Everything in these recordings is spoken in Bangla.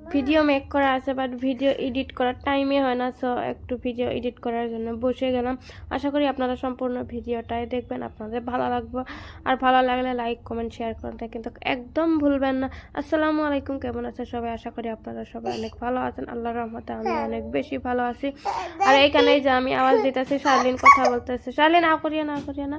ভিডিও মেক করা আছে বাট ভিডিও এডিট করার টাইমে হয় না সো একটু ভিডিও এডিট করার জন্য বসে গেলাম। আশা করি আপনারা সম্পূর্ণ ভিডিওটাই দেখবেন, আপনাদের ভালো লাগবে। আর ভালো লাগলে লাইক কমেন্ট শেয়ার করতে কিন্তু একদম ভুলবেন না। আসসালামু আলাইকুম, কেমন আছে সবাই? আশা করি আপনারা সবাই অনেক ভালো আছেন। আল্লাহ রহমতে আমি অনেক বেশি ভালো আছি। আর এইখানে যে আমি আওয়াজ দিতেছি শার্লিন কথা বলতেছে। শার্লিন আ করিয়া না করিয়া না।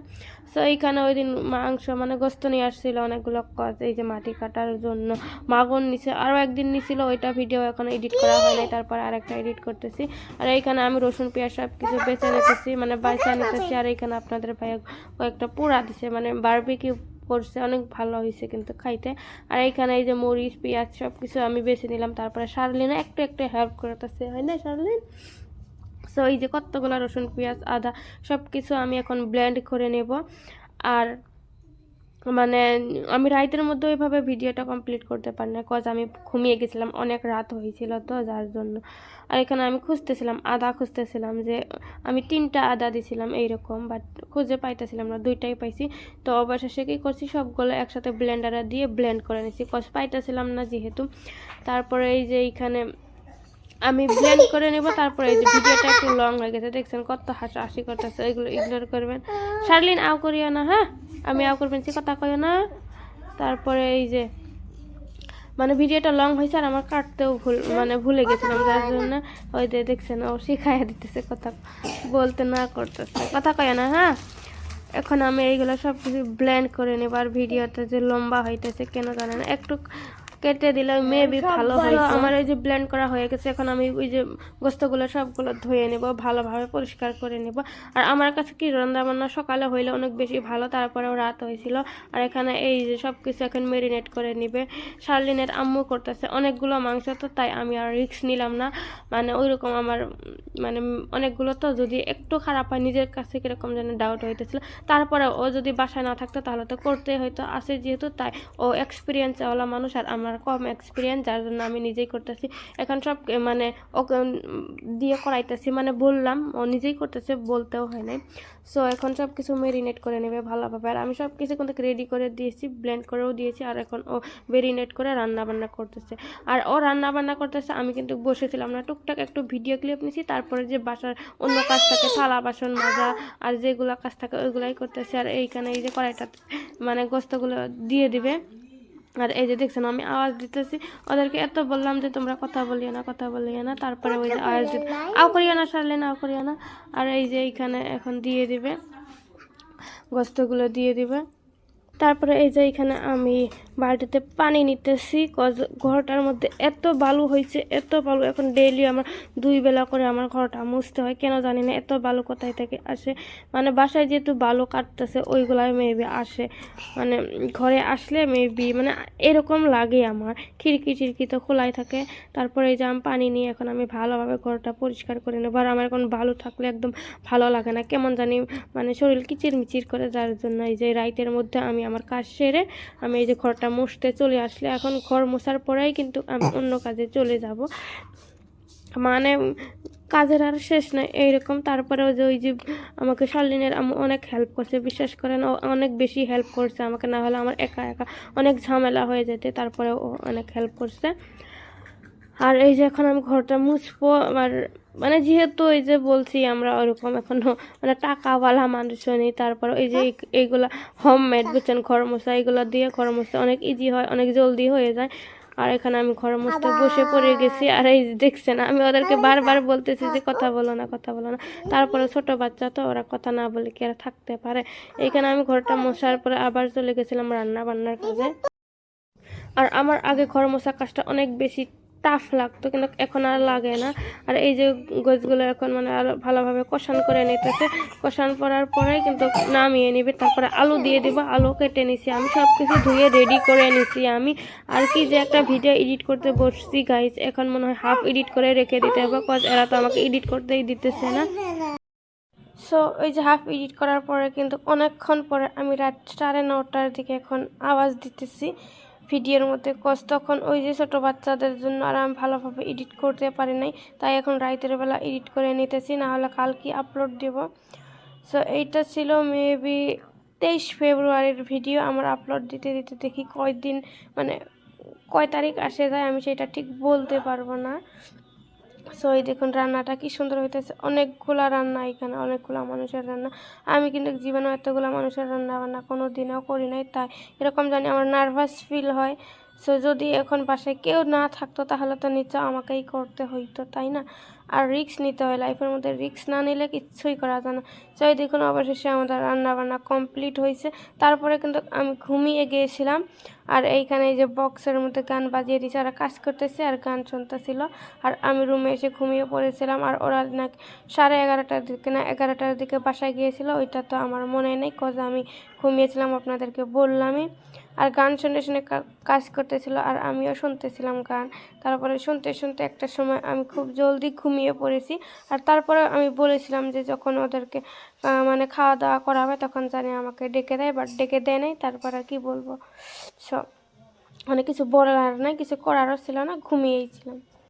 সো এইখানে ওই দিন মাংস মানে গোস্ত নিয়ে আসছিল অনেকগুলো এই যে মাটি কাটার জন্য। মাগন নিছে আরও একদিন নিছিল ওইটা ভিডিও এখন এডিট করা হয় নাই, তারপর আরেকটা এডিট করতেছি। আর এইখানে আমি রসুন, পেঁয়াজ সব কিছু বেছে নিতেছি মানে বাইসা নিতেছি, আর এইখানে আপনাদের ভাই কয়েকটা পোড়া দিছে মানে বারবিকিউ করছে, অনেক ভালো হয়েছে কিন্তু খাইতে। আর এইখানে এই যে মরিচ, পেঁয়াজ সব কিছু আমি বেছে নিলাম, তারপরে শার্লিনা একটু একটু হেল্প করতেছে, হয় না শার্লিন? সো এই যে কতগুলো রসুন, পেঁয়াজ, আদা সব কিছু আমি এখন ব্লেন্ড করে নেব। আর মানে আমি রাইতের মধ্যে ওইভাবে ভিডিওটা কমপ্লিট করতে পারি না কজ আমি ঘুমিয়ে গেছিলাম, অনেক রাত হয়েছিল তো যার জন্য। আর এখানে আমি খুঁজতেছিলাম আদা খুঁজতেছিলাম যে আমি তিনটা আদা দিছিলাম এইরকম বাট খুঁজে পাইতেছিলাম না, দুইটাই পাইছি। তো অবশেষে কী করছি, সবগুলো একসাথে ব্লেন্ডারে দিয়ে ব্লেন্ড করে নিছি কজ পাইতেছিলাম না যেহেতু। তারপরে এই যে এইখানে আমি ব্লেন্ড করে নেব, তারপরে এই যে ভিডিওটা একটু লং হয়ে গেছে দেখছেন কত হাসি হাসি করতেছে, এগুলো ইগনোর করবেন। শার্লিন, আও করিও না হ্যাঁ? আমি আও করবেন, সে কথা কইও না। তারপরে এই যে মানে ভিডিওটা লং হয়েছে আর আমার কাটতেও ভুল মানে ভুলে গেছিলাম, যার জন্য ওই যে দেখছেন, ও শিখাইয়া দিতেছে কথা, বলতে না করতেছে। কথা কয় না হ্যাঁ? এখন আমি এইগুলো সব কিছু ব্ল্যান্ড করে নেব, আর ভিডিওতে যে লম্বা হইতেছে, কেন জানেন একটু কেটে দিলে মেবি ভালো হয় আমার এই যে ব্লেন্ড করা হয়ে গেছে এখন আমি ওই যে গোস্তগুলো সবগুলো ধুয়ে নেব ভালোভাবে পরিষ্কার করে নেব। আর আমার কাছে কি রান্না বান্না সকালে হইলে অনেক বেশি ভালো তারপরেও রাত হয়েছিল। আর এখানে এই যে সব কিছু এখন মেরিনেট করে নিবে। শার্লিনের আম্মু করতেছে অনেকগুলো মাংস তো তাই আমি আর রিস্ক নিলাম না। মানে ওইরকম আমার মানে অনেকগুলো তো যদি একটু খারাপ হয় নিজের কাছে কীরকম যেন ডাউট হইতেছিল। তারপরে ও যদি বাসায় না থাকতো তাহলে তো করতে হয়তো আছে যেহেতু তাই ও এক্সপিরিয়েন্সওয়ালা মানুষ আর আমার কম এক্সপিরিয়েন্স যার জন্য আমি নিজেই করতেছি। এখন সব মানে ওকে দিয়ে করাইতেছি মানে বললাম, ও নিজেই করতেছে, বলতেও হয় নাই। সো এখন সব কিছু মেরিনেট করে নেবে ভালোভাবে। আর আমি সব কিছু কিন্তু রেডি করে দিয়েছি ব্লেন্ড করেও দিয়েছি, আর এখন ও মেরিনেট করে রান্না বান্না করতেছে। আর ও রান্না বান্না করতেছে, আমি কিন্তু বসেছিলাম না। টুকটাক একটু ভিডিও ক্লিপ নিছি, তারপরে যে বাসার অন্য কাজ থাকে, থালা, বাসন মাজা, আর যেগুলো কাজ থাকে, ওইগুলাই করতেছে। আর এইখানে এই যে কড়াইটা মানে গোস্তগুলো দিয়ে দিবে। আর এই যে দেখছেন, আমি আওয়াজ দিতেছি। ওদেরকে এত বললাম যে তোমরা কথা বলিও না, কথা বলিও না, তারপরে ওই যে আওয়াজ দিতে আও করিও না, সারলে না করিও না। আর এই যে এইখানে এখন দিয়ে দিবে, গোস্তগুলো দিয়ে দিবে। তারপরে এই যে এখানে আমি বালতিতে পানি নিতেছি, কজ ঘরটার মধ্যে এত বালু হয়েছে এত বালু। এখন ডেইলি আমার দুই বেলা করে আমার ঘরটা মুছতে হয়। কেন জানি না, এত বালু কোথায় থেকে আসে? মানে বাসায় যেহেতু বালু কাটতেছে, ওইগুলাই মেবি আসে। মানে ঘরে আসলে মেবি মানে এরকম লাগে আমার। খিড়কি টিড়কি তো খোলাই থাকে। তারপরে এই যে আমি পানি নিয়ে এখন আমি ভালোভাবে ঘরটা পরিষ্কার করে নেব। আর আমার এখন বালু থাকলে একদম ভালো লাগে না। কেমন জানি মানে শরীর কিচির মিচির করে, যার জন্য এই যে রাইতের মধ্যে আমি আমার কাজ সেরে আমি এই যে ঘরটা মুছতে চলে আসলে, এখন ঘর মোছার পরেই কিন্তু আমি অন্য কাজে চলে যাব। মানে কাজের আর শেষ নয় এইরকম। তারপরেও যে, ওই যে আমাকে শালিনের আমি অনেক হেল্প করছে, বিশ্বাস করেন, ও অনেক বেশি হেল্প করছে আমাকে, না হলে আমার একা একা অনেক ঝামেলা হয়ে যেতে তারপরে ও অনেক হেল্প করছে। আর এই যে এখন আমি ঘরটা মুছবো আর মানে যেহেতু এই যে বলছি আমরা ওরকম এখনও মানে টাকাওয়ালা মানুষ নেই তারপর এই যে এই- এইগুলা হোম মেড বুঝছেন ঘর এইগুলো দিয়ে ঘর অনেক ইজি হয়, অনেক জলদি হয়ে যায়। আর এখানে আমি ঘর মুছতে বসে পড়ে গেছি, আর এই দেখছেন, আমি ওদেরকে বারবার বলতেছি যে কথা বলো না, কথা বলো না। তারপরে ছোট বাচ্চা তো, ওরা কথা না বলে কি আর থাকতে পারে। এইখানে আমি ঘরটা মশার পরে আবার চলে গেছিলাম রান্না বান্নার কাজে। আর আমার আগে ঘর কাজটা অনেক বেশি টাফ লাগতো, কিন্তু এখন আর লাগে না। আর এই যে গোছগুলো এখন মানে আরও ভালোভাবে কষান করে নিতেছে। কষান করার পরে কিন্তু নামিয়ে নিবে, তারপরে আলু দিয়ে দিব, আলু কেটে নিছি আমি সব কিছু ধুয়ে রেডি করে নিছি আমি। আর কি যে একটা ভিডিও এডিট করতে বসছি গাইজ এখন মনে হয় হাফ এডিট করে রেখে দিতে হবে কজ এরা তো আমাকে এডিট করতেই দিতেছে না। সো ওই যে হাফ এডিট করার পরে কিন্তু অনেকক্ষণ পরে আমি রাত সাড়ে নটার দিকে এখন আওয়াজ দিতেছি। ভিডিওর মধ্যে কজ তখন ওই যে ছোটো বাচ্চাদের জন্য আর আমি ভালোভাবে এডিট করতে পারি নাই, তাই এখন রাতের বেলা এডিট করে নিতেছি, নাহলে কালকে আপলোড দেব? সো এইটা ছিল মেবি তেইশ ফেব্রুয়ারির ভিডিও আমার আপলোড দিতে দিতে দেখি কয়দিন মানে কয় তারিখ আসে যায়, আমি সেটা ঠিক বলতে পারব না। সো এই দেখুন, রান্নাটা কি সুন্দর হইতেছে। অনেকগুলা রান্না এখানে, অনেকগুলা মানুষের রান্না। আমি কিন্তু জীবনে এতগুলা মানুষের রান্না বান্না কোনো দিনও করি নাই, তাই এরকম জানি আমার নার্ভাস ফিল হয়। সো যদি এখন বাসায় কেউ না থাকতো, তাহলে তো নিশ্চয় আমাকেই করতে হইতো, তাই না? আর রিস্ক নিতে হয়, লাইফের মধ্যে রিস্ক না নিলে কিচ্ছুই করা যায় না। এই দেখুন, অবশেষে আমাদের রান্না বান্না কমপ্লিট হয়েছে তারপরে কিন্তু আমি ঘুমিয়ে গিয়েছিলাম। আর এইখানে এই যে বক্সের মধ্যে গান বাজিয়ে দিয়েছে ওরা কাজ করতেছে আর গান শুনতেছিল। আর আমি রুমে এসে ঘুমিয়ে পড়েছিলাম আর ওরা না সাড়ে এগারোটার দিকে না এগারোটার দিকে বাসায় গিয়েছিল, ওইটা তো আমার মনে নেই, কজ আমি ঘুমিয়েছিলাম আপনাদেরকে বললামই। আর গান শুনে শুনে কাজ করতেছিল আর আমিও শুনতেছিলাম গান। তারপরে শুনতে শুনতে একটা সময় আমি খুব জলদি ঘুমিয়ে পড়েছি আর তারপরে আমি বলেছিলাম যে যখন ওদেরকে মানে খাওয়া দাওয়া করা হবে তখন জানি আমাকে ডেকে দেয়, বাট ডেকে দেয় নাই, তারপর কি বলব। অনেক কিছু বলার নাই কিছু করারও ছিল না ঘুমিয়েই ছিলাম।